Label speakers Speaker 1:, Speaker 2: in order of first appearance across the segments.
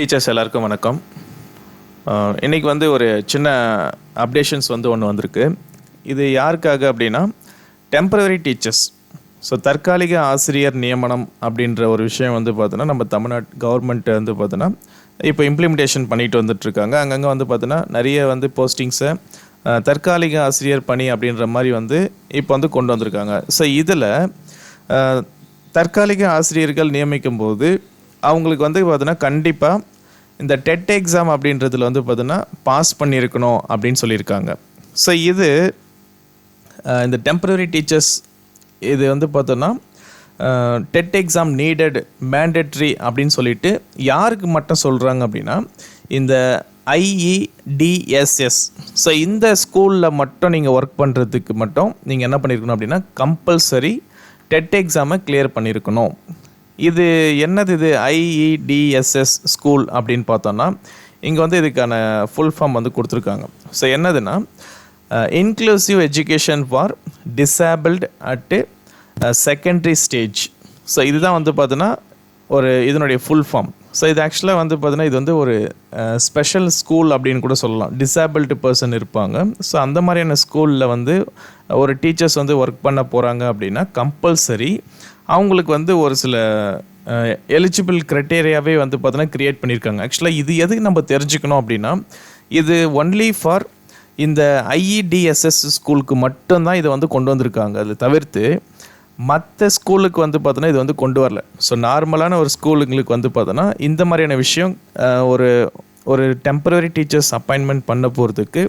Speaker 1: Teachers எல்லாருக்கும் வணக்கம். இன்றைக்கி வந்து ஒரு சின்ன அப்டேஷன்ஸ் வந்து ஒன்று வந்திருக்கு. இது யாருக்காக அப்படின்னா டெம்பரரி டீச்சர்ஸ் ஸோ தற்காலிக ஆசிரியர் நியமனம் அப்படின்ற ஒரு விஷயம் வந்து பார்த்தோன்னா நம்ம தமிழ்நாட் கவர்மெண்ட் வந்து பார்த்தோன்னா இப்போ இம்ப்ளிமெண்டேஷன் பண்ணிட்டு வந்துட்டுருக்காங்க. அங்கங்கே வந்து பார்த்தோன்னா நிறைய வந்து போஸ்டிங்ஸை தற்காலிக ஆசிரியர் பணி அப்படின்ற மாதிரி வந்து இப்போ வந்து கொண்டு வந்திருக்காங்க. ஸோ இதில் தற்காலிக ஆசிரியர்கள் நியமிக்கும் போது அவங்களுக்கு வந்து பார்த்தீங்கன்னா கண்டிப்பாக இந்த டெட் எக்ஸாம் அப்படின்றதுல வந்து பார்த்தீங்கன்னா பாஸ் பண்ணியிருக்கணும் அப்படின்னு சொல்லியிருக்காங்க. ஸோ இது இந்த டெம்பரரி டீச்சர்ஸ் இது வந்து பார்த்தோன்னா டெட் எக்ஸாம் நீடட் மேண்டட்ரி அப்படின்னு சொல்லிட்டு யாருக்கு மட்டும் சொல்கிறாங்க அப்படின்னா இந்த ஐஇடிஎஸ்எஸ் ஸோ இந்த ஸ்கூலில் மட்டும் நீங்கள் ஒர்க் பண்ணுறதுக்கு மட்டும் நீங்கள் என்ன பண்ணியிருக்கணும் அப்படின்னா கம்பல்சரி டெட் எக்ஸாமை கிளியர் பண்ணியிருக்கணும் இது என்னது இது? ஐஇடிஎஸ்எஸ் ஸ்கூல் அப்படின்னு பார்த்தோன்னா இங்கே வந்து இதுக்கான ஃபுல் ஃபார்ம் வந்து கொடுத்துருக்காங்க. ஸோ என்னதுன்னா inclusive education for disabled at secondary stage so இதுதான் வந்து பார்த்தோன்னா ஒரு இதனுடைய ஃபுல் ஃபார்ம் ஸோ இது ஆக்சுவலாக வந்து பார்த்தீங்கன்னா இது வந்து ஒரு ஸ்பெஷல் ஸ்கூல் அப்படின்னு கூட சொல்லலாம். டிசேபிள்டு பர்சன் இருப்பாங்க. ஸோ அந்த மாதிரியான ஸ்கூலில் வந்து ஒரு டீச்சர்ஸ் வந்து ஒர்க் பண்ண போகிறாங்க அப்படின்னா கம்பல்சரி அவங்களுக்கு வந்து ஒரு சில எலிஜிபிள் க்ரைட்டேரியாவே வந்து பார்த்தோன்னா க்ரியேட் பண்ணியிருக்காங்க. ஆக்சுவலாக இது எதுக்கு நம்ம தெரிஞ்சுக்கணும் அப்படின்னா இது ஒன்லி ஃபார் இந்த ஐஇடிஎஸ்எஸ் ஸ்கூலுக்கு மட்டும்தான் இதை வந்து கொண்டு வந்திருக்காங்க. அதை தவிர்த்து மற்ற ஸ்கூலுக்கு வந்து பார்த்தோன்னா இது வந்து கொண்டு வரல. ஸோ நார்மலான ஒரு ஸ்கூலுங்களுக்கு வந்து பார்த்தோன்னா இந்த மாதிரியான விஷயம் ஒரு ஒரு டெம்பரரி டீச்சர்ஸ் அப்பாயின்மெண்ட் பண்ண போகிறதுக்கு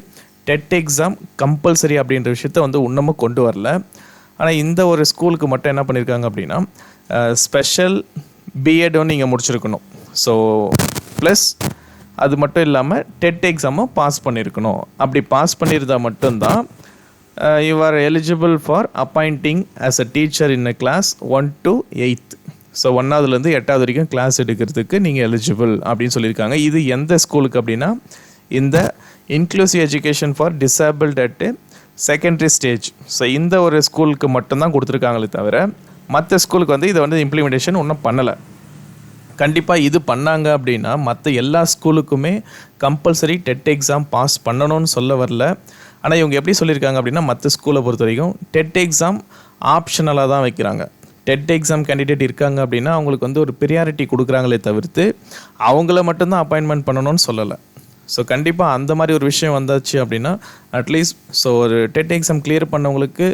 Speaker 1: டெட் எக்ஸாம் கம்பல்சரி அப்படின்ற விஷயத்த வந்து இன்னமும் கொண்டு வரல. ஆனால் இந்த ஒரு ஸ்கூலுக்கு மட்டும் என்ன பண்ணியிருக்காங்க அப்படின்னா ஸ்பெஷல் பிஎட் ஒன்று நீங்கள் முடிச்சிருக்கணும். ஸோ ப்ளஸ் அது மட்டும் இல்லாமல் டெட் எக்ஸாமும் பாஸ் பண்ணியிருக்கணும் அப்படி பாஸ் பண்ணியிருந்தா மட்டும்தான் you are eligible for appointing as a teacher in a class one to eight so ஒன்றாவதுலேருந்து எட்டாவது வரைக்கும் கிளாஸ் எடுக்கிறதுக்கு நீங்கள் எலிஜிபிள் அப்படின்னு சொல்லியிருக்காங்க. இது எந்த ஸ்கூலுக்கு அப்படின்னா இந்த inclusive education for disabled at secondary stage so இந்த ஒரு ஸ்கூலுக்கு மட்டும்தான் கொடுத்துருக்காங்களே தவிர மற்ற ஸ்கூலுக்கு வந்து இதை வந்து இம்ப்ளிமெண்டேஷன் ஒன்றும் பண்ணலை. கண்டிப்பாக இது பண்ணாங்க அப்படின்னா மற்ற எல்லா ஸ்கூலுக்குமே கம்பல்சரி டெட் எக்ஸாம் பாஸ் பண்ணணும்னு சொல்ல வரல. ஆனால் இவங்க எப்படி சொல்லியிருக்காங்க அப்படின்னா மற்ற ஸ்கூலை பொறுத்த வரைக்கும் டெட் எக்ஸாம் ஆப்ஷனலாக தான் வைக்கிறாங்க. டெட் எக்ஸாம் கேண்டிடேட் இருக்காங்க அப்படின்னா அவங்களுக்கு வந்து ஒரு ப்ரியாரிட்டி கொடுக்குறாங்களே தவிர்த்து அவங்கள மட்டும்தான் அப்பாயின்மெண்ட் பண்ணணும்னு சொல்லலை. ஸோ கண்டிப்பாக அந்த மாதிரி ஒரு விஷயம் வந்தாச்சு அப்படின்னா அட்லீஸ்ட் ஸோ ஒரு டெட் எக்ஸாம் கிளியர் பண்ணவங்களுக்கு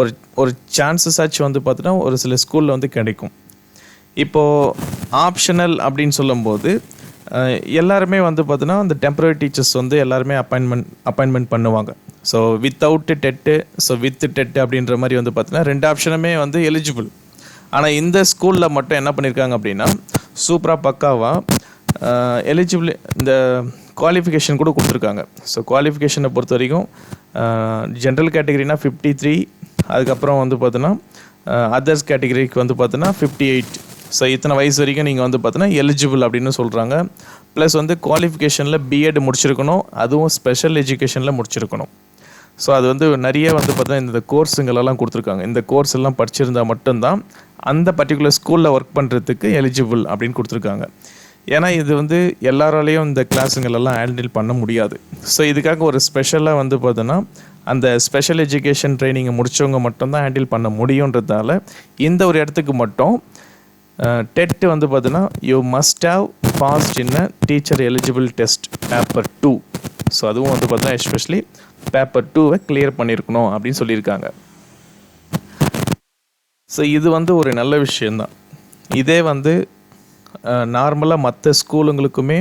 Speaker 1: ஒரு ஒரு சான்சஸ் ஆச்சு வந்து பார்த்தீங்கன்னா ஒரு சில ஸ்கூலில் வந்து கிடைக்கும். இப்போது ஆப்ஷனல் அப்படின்னு சொல்லும்போது எல்லாருமே வந்து பார்த்தோன்னா அந்த டெம்பரரி டீச்சர்ஸ் வந்து எல்லாருமே அப்பாயின்மெண்ட் அப்பாயின்மெண்ட் பண்ணுவாங்க. So without TET so with TET அப்படின்ற மாதிரி வந்து பார்த்தீங்கன்னா ரெண்டு ஆப்ஷனுமே வந்து எலிஜிபிள் ஆனால் இந்த ஸ்கூலில் மட்டும் என்ன பண்ணியிருக்காங்க அப்படின்னா சூப்பராக பக்காவாக எலிஜிபிள் இந்த குவாலிஃபிகேஷன் கூட கொடுத்துருக்காங்க. ஸோ குவாலிஃபிகேஷனை பொறுத்த வரைக்கும் ஜென்ரல் கேட்டகரினா ஃபிஃப்டி த்ரீ அதுக்கப்புறம் வந்து பார்த்தோன்னா அதர்ஸ் கேட்டகரிக்கு வந்து பார்த்தோன்னா ஃபிஃப்டி எயிட் ஸோ இத்தனை வயசு வரைக்கும் நீங்கள் வந்து பார்த்தோன்னா எலிஜிபிள் அப்படின்னு சொல்கிறாங்க ப்ளஸ் வந்து குவாலிஃபிகேஷனில் பிஎட் முடிச்சிருக்கணும். அதுவும் ஸ்பெஷல் எஜுகேஷனில் முடிச்சிருக்கணும். ஸோ அது வந்து நிறைய வந்து பார்த்தீங்கன்னா இந்த கோர்ஸுங்களெல்லாம் கொடுத்துருக்காங்க. இந்த கோர்ஸ் எல்லாம் படிச்சிருந்தா மட்டும்தான் அந்த பர்டிகுலர் ஸ்கூலில் ஒர்க் பண்ணுறதுக்கு எலிஜிபிள் அப்படின்னு கொடுத்துருக்காங்க. ஏன்னா இது வந்து எல்லாராலேயும் இந்த கிளாஸுங்களெல்லாம் ஹேண்டில் பண்ண முடியாது. ஸோ இதுக்காக ஒரு ஸ்பெஷலாக வந்து பார்த்தோன்னா அந்த ஸ்பெஷல் எஜுகேஷன் ட்ரைனிங்கை முடித்தவங்க மட்டும்தான் ஹேண்டில் பண்ண முடியுன்றதால இந்த ஒரு இடத்துக்கு மட்டும் டெட் வந்து பார்த்தீங்கன்னா you must have passed in a teacher eligible test paper two so அதுவும் வந்து பார்த்தீங்கன்னா எஸ்பெஷலி பேப்பர் டூவை கிளியர் பண்ணியிருக்கணும் அப்படின்னு சொல்லியிருக்காங்க. ஸோ இது வந்து ஒரு நல்ல விஷயந்தான் இதே வந்து நார்மலாக மற்ற ஸ்கூலுங்களுக்குமே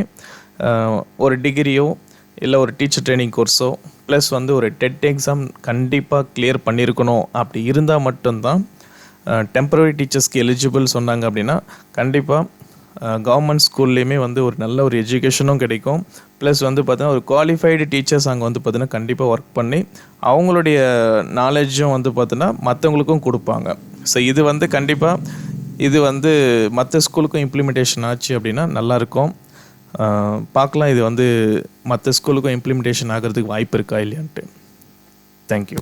Speaker 1: ஒரு டிகிரியோ இல்லை ஒரு டீச்சர் ட்ரைனிங் கோர்ஸோ ப்ளஸ் வந்து ஒரு டெட் எக்ஸாம் கண்டிப்பாக கிளியர் பண்ணியிருக்கணும். அப்படி இருந்தால் மட்டும்தான் டெம்பரரி டீச்சர்ஸ்க்கு எலிஜிபிள் சொன்னாங்க அப்படின்னா கண்டிப்பாக கவர்மெண்ட் ஸ்கூல்லையுமே வந்து ஒரு நல்ல ஒரு எஜுகேஷனும் கிடைக்கும். ப்ளஸ் வந்து பார்த்தீங்கன்னா ஒரு குவாலிஃபைடு டீச்சர்ஸ் அங்கே வந்து பார்த்தீங்கன்னா கண்டிப்பாக ஒர்க் பண்ணி அவங்களுடைய நாலேஜும் வந்து பார்த்தீங்கன்னா மற்றவங்களுக்கும் கொடுப்பாங்க. ஸோ இது வந்து கண்டிப்பாக இது வந்து மற்ற ஸ்கூலுக்கும் இம்ப்ளிமெண்டேஷன் ஆச்சு அப்படின்னா நல்லாயிருக்கும் பார்க்கலாம் இது வந்து மற்ற ஸ்கூலுக்கும் இம்ப்ளிமெண்டேஷன் ஆகிறதுக்கு வாய்ப்பு இருக்கா இல்லையான்ட்டு. தேங்க்யூ